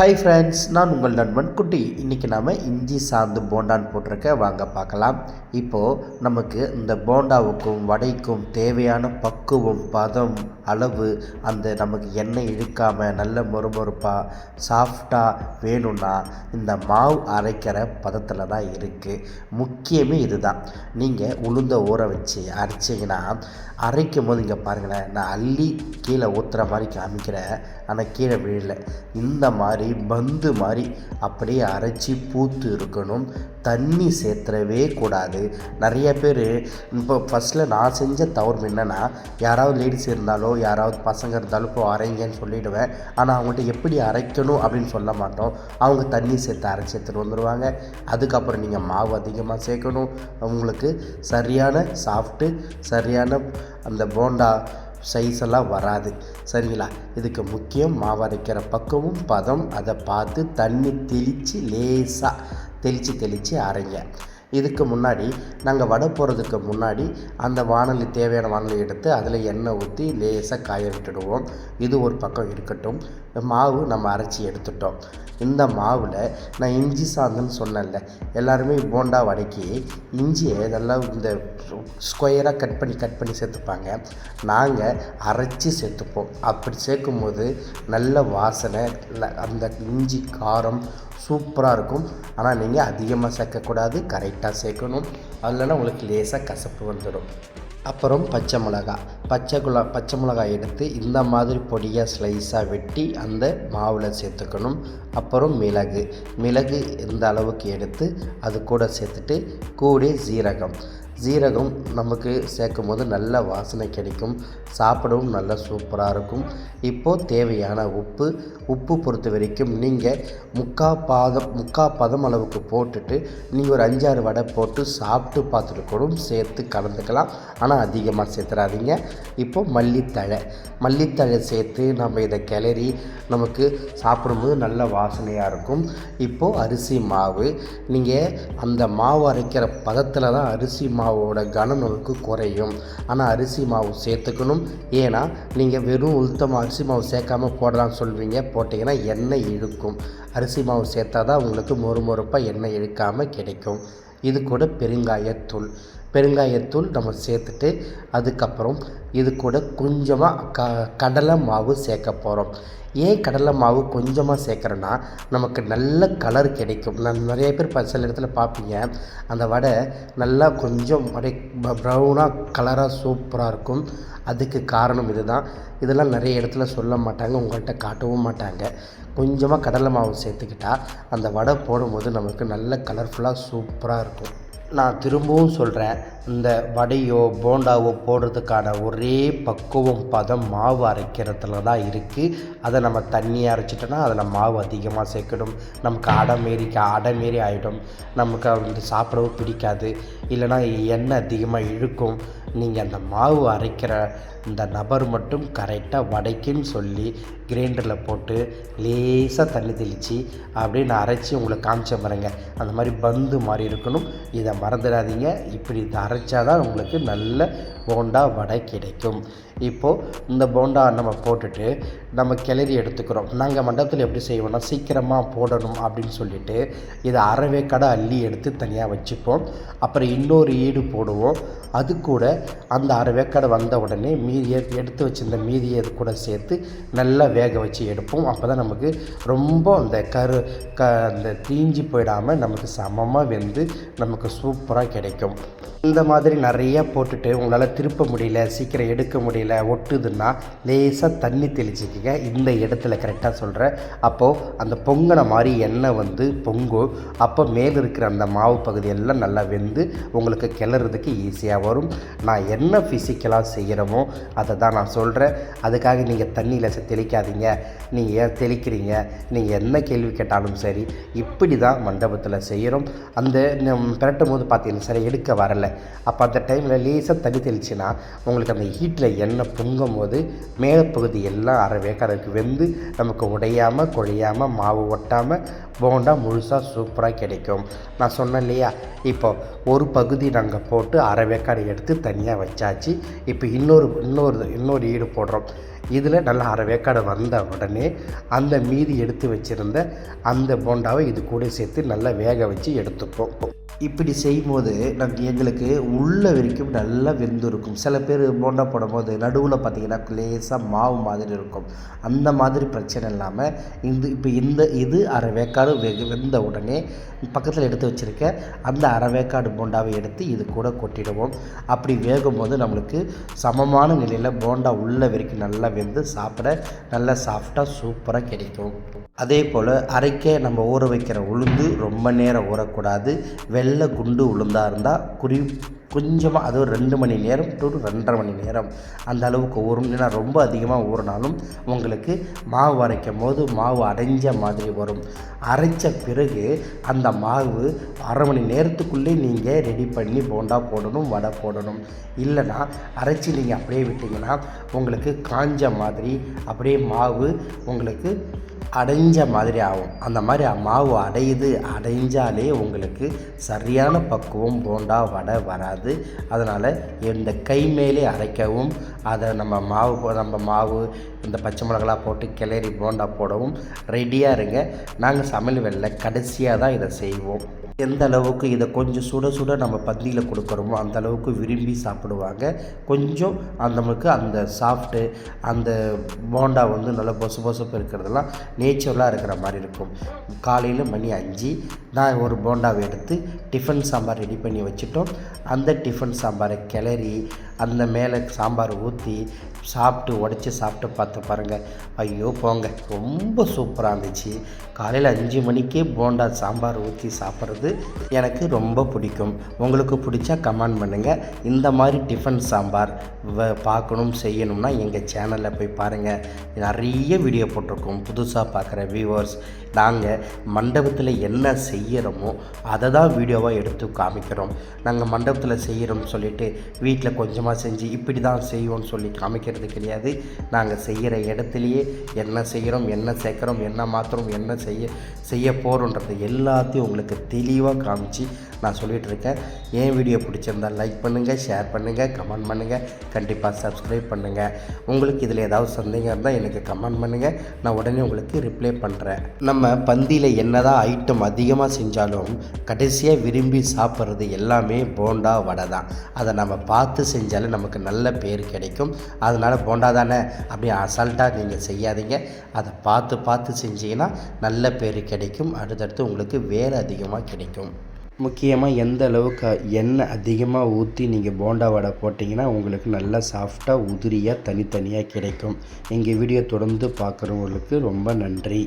Hi friends நான் உங்கள் நண்பன் குட்டி. இன்றைக்கி நாம் இஞ்சி சாந்து போண்டான்னு போட்டிருக்க. வாங்க பார்க்கலாம். இப்போது நமக்கு இந்த போண்டாவுக்கும் வடைக்கும் தேவையான பக்குவம் பதம் அளவு அந்த நமக்கு எண்ணெய் இழுக்காமல் நல்ல மொறுமொறுப்பாக சாஃப்டாக வேணும்னா இந்த மாவு அரைக்கிற பதத்தில் தான் இருக்குது முக்கியமே இதுதான். நீங்கள் உளுந்த ஊற வச்சு அரைச்சிங்கன்னா அரைக்கும் போது இங்கே பாருங்களேன் நான் அள்ளி கீழே ஊற்றுற மாதிரி காமிக்கிறேன். ஆனால் கீழே விழல. இந்த மாதிரி பந்து மாதிரி அப்படியே அரைச்சி பூத்து இருக்கணும். தண்ணி சேர்த்துறவே கூடாது. நிறைய பேர் இப்போ ஃபஸ்ட்டில் நான் செஞ்ச தவறு என்னென்னா யாராவது லேடிஸ் இருந்தாலோ யாராவது பசங்க இருந்தாலும் இப்போ அரைங்கன்னு சொல்லிவிடுவேன் ஆனால் அவங்கள்ட்ட எப்படி அரைக்கணும்? அப்படின்னு சொல்ல மாட்டோம். அவங்க தண்ணி சேர்த்து அரைச்சி எடுத்துகிட்டு வந்துடுவாங்க அதுக்கப்புறம் நீங்கள் மாவு அதிகமாக சேர்க்கணும். உங்களுக்கு சரியான சாஃப்ட்டு சரியான அந்த போண்டா சைஸ் எல்லாம் வராது. சரிங்களா? இதுக்கு முக்கியம் மாவு அரைக்கிற பக்கமும் பதம். அதை பார்த்து தண்ணி தெளித்து லேசாக தெளித்து தெளித்து அரைங்க. இதுக்கு முன்னாடி நாங்கள் வடை போகிறதுக்கு முன்னாடி அந்த வானொலி தேவையான வானொலி எடுத்து அதில் எண்ணெய் ஊற்றி லேசாக காய விட்டுடுவோம். இது ஒரு பக்கம் இருக்கட்டும். மாவு நம்ம அரைச்சி எடுத்துட்டோம். இந்த மாவில் நான் இஞ்சி சாந்துன்னு சொன்னேன்ல எல்லாருமே போண்டா வடைக்கி இஞ்சியை இதெல்லாம் இந்த ஸ்கொயராக கட் பண்ணி கட் பண்ணி சேர்த்துப்பாங்க. நாங்கள் அரைச்சி சேர்த்துப்போம். அப்படி சேர்க்கும்போது நல்ல வாசனை அந்த இஞ்சி காரம் சூப்பராக இருக்கும். ஆனால் நீங்கள் அதிகமாக சேர்க்கக்கூடாது கரெக்டாக சேர்க்கணும். அதில்னா உங்களுக்கு லேசாக கசப்பு வந்துடும் அப்புறம் பச்சை மிளகா. பச்சை குலா பச்சை மிளகாய் எடுத்து இந்த மாதிரி பொடியாக ஸ்லைஸாக வெட்டி அந்த மாவில் சேர்த்துக்கணும். அப்புறம் மிளகு. மிளகு இந்த அளவுக்கு எடுத்து அது கூட சேர்த்துட்டு கூட ஜீரகம் ஜீரகம் நமக்கு சேர்க்கும் போது நல்ல வாசனை கிடைக்கும். சாப்பிடவும் நல்ல சூப்பராக இருக்கும். இப்போது தேவையான உப்பு உப்பு பொறுத்த வரைக்கும் நீங்கள் முக்கா பாதம் முக்கா பதம் அளவுக்கு போட்டுட்டு நீங்கள் ஒரு அஞ்சாறு வடை போட்டு சாப்பிட்டு பார்த்துட்டு கூட சேர்த்து கலந்துக்கலாம். ஆனால் அதிகமாக சேர்த்துறாதீங்க. இப்போது மல்லித்தழை. மல்லித்தழை சேர்த்து நம்ம இதை கிளறி நமக்கு சாப்பிடும்போது நல்ல வாசனையாக இருக்கும். இப்போது அரிசி மாவு. நீங்கள் அந்த மாவு அரைக்கிற பதத்தில் தான் அரிசி மாவு மாவோட கனம் நமக்கு குறையும். ஆனால் அரிசி மாவு சேர்த்துக்கணும். ஏன்னா நீங்கள் வெறும் உளுத்தம் அரிசி மாவு சேர்க்காம போடலாம்னு சொல்வீங்க போட்டிங்கன்னா எண்ணெய் இழுக்கும். அரிசி மாவு சேர்த்தா தான் உங்களுக்கு மொறுமொறுப்பாக எண்ணெய் இழுக்காமல் கிடைக்கும். இது கூட பெருங்காயத்தூள். பெருங்காயத்தூள் நம்ம சேர்த்துட்டு அதுக்கப்புறம் இது கூட கொஞ்சமாக க கடலை மாவு சேர்க்க போகிறோம் ஏன் கடலை மாவு கொஞ்சமாக சேர்க்குறேன்னா நமக்கு நல்ல கலர் கிடைக்கும். நான் நிறைய பேர் ப- சில இடத்துல பார்ப்பீங்க அந்த வடை நல்லா கொஞ்சம் அப்படியே ப்ரௌனாக கலராக சூப்பராக இருக்கும். அதுக்கு காரணம் இதுதான். இதெல்லாம் நிறைய இடத்துல சொல்ல மாட்டாங்க உங்கள்கிட்ட காட்டவும் மாட்டாங்க. கொஞ்சமாக கடலை மாவு சேர்த்துக்கிட்டா அந்த வடை போடும்போது நமக்கு நல்ல கலர்ஃபுல்லாக சூப்பராக இருக்கும். நான் திரும்பவும் சொல்கிறேன் இந்த வடையோ போண்டாவோ போடுறதுக்கான ஒரே பக்குவம் பதம் மாவு அரைக்கிறதுல தான் இருக்குது அதை நம்ம தண்ணியை அரைச்சிட்டோன்னா அதில் மாவு அதிகமாக சேர்க்கணும். நமக்கு அடை மாரி அடை மாரி ஆகிடும் நமக்கு வந்து சாப்பிடவும் பிடிக்காது. இல்லைன்னா எண்ணெய் அதிகமாக இழுக்கும். நீங்கள் அந்த மாவு அரைக்கிற இந்த நபர் மட்டும் கரெக்டாக வடைக்குன்னு சொல்லி கிரைண்டரில் போட்டு லேசாக தண்ணி தெளித்து அப்படியே நான் அரைச்சி உங்களுக்கு காமிச்ச பாருங்க. அந்த மாதிரி பந்து மாதிரி இருக்கணும். இதை மறந்துடாதீங்க. இப்படி இதை அரைச்சா தான் உங்களுக்கு நல்ல போண்டா வடை கிடைக்கும். இப்போது இந்த போண்டா நம்ம போட்டுட்டு நம்ம கிளறி எடுத்துக்கிறோம். நாங்கள் மண்டபத்தில் எப்படி செய்வோம்னா சீக்கிரமாக போடணும் அப்படின்னு சொல்லிட்டு இதை அரைவே கடை அள்ளி எடுத்து தனியாக வச்சுப்போம். அப்புறம் இன்னொரு ஈடு போடுவோம். அது கூட அந்த அரை வந்த உடனே மீதியை எடுத்து வச்சிருந்த மீதியை அது கூட சேர்த்து நல்லா வேக வச்சு எடுப்போம். அப்போ தான் நமக்கு ரொம்ப அந்த கரு க அந்த தீஞ்சு போயிடாமல் நமக்கு சமமாக வெந்து நமக்கு சூப்பராக கிடைக்கும். இந்த மாதிரி நிறையா போட்டுட்டு உங்களால் திருப்ப முடியல சீக்கிரம் எடுக்க முடியல ஒட்டுதுன்னா லேசாக தண்ணி தெளிச்சிக்கங்க. இந்த இடத்துல கரெக்டாக சொல்கிறேன் அப்போது அந்த பொங்கின மாதிரி எண்ணெய் வந்து பொங்கும். அப்போ மேலே இருக்கிற அந்த மாவு பகுதி எல்லாம் நல்லா வெந்து உங்களுக்கு கிளறதுக்கு ஈஸியாக வரும். நான் என்ன ஃபிசிக்கலாக செய்கிறோமோ அதை தான் நான் சொல்கிறேன் அதுக்காக நீங்கள் தண்ணி லேசாக தெளிக்காதீங்க. நீங்கள் ஏன் தெளிக்கிறீங்க? நீங்கள் என்ன கேள்வி கேட்டாலும் சரி இப்படி தான் மண்டபத்தில் செய்கிறோம் அந்த நம் பிரட்டும் போது பார்த்தீங்கன்னா சரி எடுக்க வரலை. அப்போ அந்த டைமில் லேசாக தண்ணி இருந்துச்சுன்னா உங்களுக்கு அந்த ஹீட்டில் எண்ணெய் பொங்கும் போது மேலப்பகுதி எல்லாம் அரை வேக்காரருக்கு வெந்து நமக்கு உடையாமல் குழையாமல் மாவு ஒட்டாமல் போண்டா முழுசாக சூப்பராக கிடைக்கும். நான் சொன்னேன் இல்லையா? இப்போ ஒரு பகுதி நாங்கள் போட்டு அரை வேக்காடு எடுத்து தனியாக வச்சாச்சு. இப்போ இன்னொரு இன்னொரு இன்னொரு ஈடு போடுறோம். இதில் நல்லா அரை வேக்காடு வந்த உடனே அந்த மீதி எடுத்து வச்சுருந்த அந்த போண்டாவை இது கூட சேர்த்து நல்லா வேக வச்சு எடுத்துப்போம். இப்படி செய்யும்போது நாங்கள் எங்களுக்கு உள்ள வரைக்கும் நல்லா வெந்திருக்கும். சில பேர் போண்டா போடும்போது நடுவில் பார்த்திங்கன்னா லேசாக மாவு மாதிரி இருக்கும். அந்த மாதிரி பிரச்சனை இல்லாமல் இந்த இப்போ இந்த இது அரை வேக்காடு வெகு வெந்த உடனே பக்கத்தில் எடுத்து வச்சுருக்க அந்த அரை வேக்காடு போண்டாவை எடுத்து இது கூட கொட்டிடுவோம். அப்படி வேகும்போது நம்மளுக்கு சமமான நிலையில் போண்டா உள்ள வரைக்கும் நல்லா வெந்து சாப்பிட நல்லா சாஃப்டாக சூப்பராக கிடைக்கும். அதே போல் அரைக்க நம்ம ஊற வைக்கிற உளுந்து ரொம்ப நேரம் ஊறக்கூடாது. வெள்ளை குண்டு உளுந்தாக இருந்தால் குறி கொஞ்சமாக அது ஒரு ரெண்டு மணி நேரம் டு ரெண்டரை மணி நேரம். அந்த அளவுக்கு ஊறும். ஏன்னா ரொம்ப அதிகமாக ஊறினாலும் உங்களுக்கு மாவு அரைக்கும் போது மாவு அடைஞ்ச மாதிரி வரும். அரைச்ச பிறகு அந்த மாவு அரை மணி நேரத்துக்குள்ளே நீங்கள் ரெடி பண்ணி போண்டா போடணும் வடை போடணும். இல்லைன்னா அரைச்சி நீங்கள் அப்படியே விட்டிங்கன்னா உங்களுக்கு காஞ்ச மாதிரி அப்படியே மாவு உங்களுக்கு அடைஞ்ச மாதிரி ஆகும். அந்த மாதிரி மாவு அடையுது அடைஞ்சாலே உங்களுக்கு சரியான பக்குவம் போண்டா வடை வராது. அதனால் இந்த கை மேலே அரைக்கவும் அதை நம்ம மாவு நம்ம மாவு இந்த பச்சை மிளகெல்லாம் போட்டு கிளறி போண்டா போடவும் ரெடியாக இருங்க. நாங்கள் சமையல் வேலையில் கடைசியாக தான் இதை செய்வோம். எந்த அளவுக்கு இதை கொஞ்சம் சுட சுட நம்ம பந்தியில் கொடுக்குறோமோ அந்த அளவுக்கு விரும்பி சாப்பிடுவாங்க. கொஞ்சம் அந்த நமக்கு அந்த சாஃப்ட்டு அந்த போண்டா வந்து நல்லா பொசு பொசப்பு இருக்கிறதெல்லாம் நேச்சுரலாக இருக்கிற மாதிரி இருக்கும். காலையில் மணி அஞ்சு நான் ஒரு போண்டாவை எடுத்து டிஃபன் சாம்பார் ரெடி பண்ணி வச்சுட்டோம். அந்த டிஃபன் சாம்பாரை கிளறி அந்த மேலே சாம்பார் ஊற்றி சாப்பிட்டு உடச்சி சாப்பிட்டு பார்த்து பாருங்கள் ஐயோ போங்க. ரொம்ப சூப்பராக இருந்துச்சு. காலையில் அஞ்சு மணிக்கே போண்டா சாம்பார் ஊற்றி சாப்பிட்றது எனக்கு ரொம்ப பிடிக்கும். உங்களுக்கு பிடிச்சா கமெண்ட் பண்ணுங்கள் இந்த மாதிரி டிஃபன் சாம்பார் வ- பார்க்கணும் செய்யணும்னா எங்கள் சேனலில் போய் பாருங்கள் நிறைய வீடியோ போட்டிருக்கோம். புதுசாக பார்க்குற வியூவர்ஸ் நாங்கள் மண்டபத்தில் என்ன செய்கிறோமோ அதை தான் வீடியோவாக எடுத்து காமிக்கிறோம். நாங்கள் மண்டபத்தில் செய்கிறோம்னு சொல்லிட்டு வீட்டில் கொஞ்சமாக செஞ்சு இப்படி தான் செய்வோம்னு சொல்லி காமிக்கிறது கிடையாது. நாங்கள் செய்கிற இடத்துலையே என்ன செய்கிறோம் என்ன சேர்க்குறோம் என்ன மாற்றுறோம் என்ன செய்ய செய்ய போகிறோன்றது எல்லாத்தையும் உங்களுக்கு தெளிவாக காமிச்சு நான் சொல்லிகிட்டு இருக்கேன். என் வீடியோ பிடிச்சிருந்தா லைக் பண்ணுங்கள் ஷேர் பண்ணுங்கள் கமெண்ட் பண்ணுங்கள் கண்டிப்பாக சப்ஸ்கிரைப் பண்ணுங்கள் உங்களுக்கு இதில் ஏதாவது சந்தேகம் இருந்தால் எனக்கு கமெண்ட் பண்ணுங்கள் நான் உடனே உங்களுக்கு ரிப்ளை பண்ணுறேன் நம்ம பந்தியில் என்னதான் ஐட்டம் அதிகமாக செஞ்சாலும் கடைசியாக விரும்பி சாப்பிட்றது எல்லாமே போண்டா வடை தான். அதை நம்ம பார்த்து செஞ்சாலே நமக்கு நல்ல பேர் கிடைக்கும். அதனால் போண்டா தானே? அப்படி அசால்ட்டாக நீங்கள் செய்யாதீங்க. அதை பார்த்து பார்த்து செஞ்சீங்கன்னா நல்ல பேர் கிடைக்கும். அடுத்தடுத்து உங்களுக்கு வேலை அதிகமாக கிடைக்கும். கிடைக்கும் முக்கியமாக எந்த அளவுக்கு எண்ணெய் அதிகமாக ஊற்றி நீங்கள் போண்டா வடை போட்டிங்கன்னா உங்களுக்கு நல்லா சாஃப்டாக உதிரியாக தனித்தனியாக கிடைக்கும். எங்கள் வீடியோ தொடர்ந்து பார்க்குறவங்களுக்கு ரொம்ப நன்றி.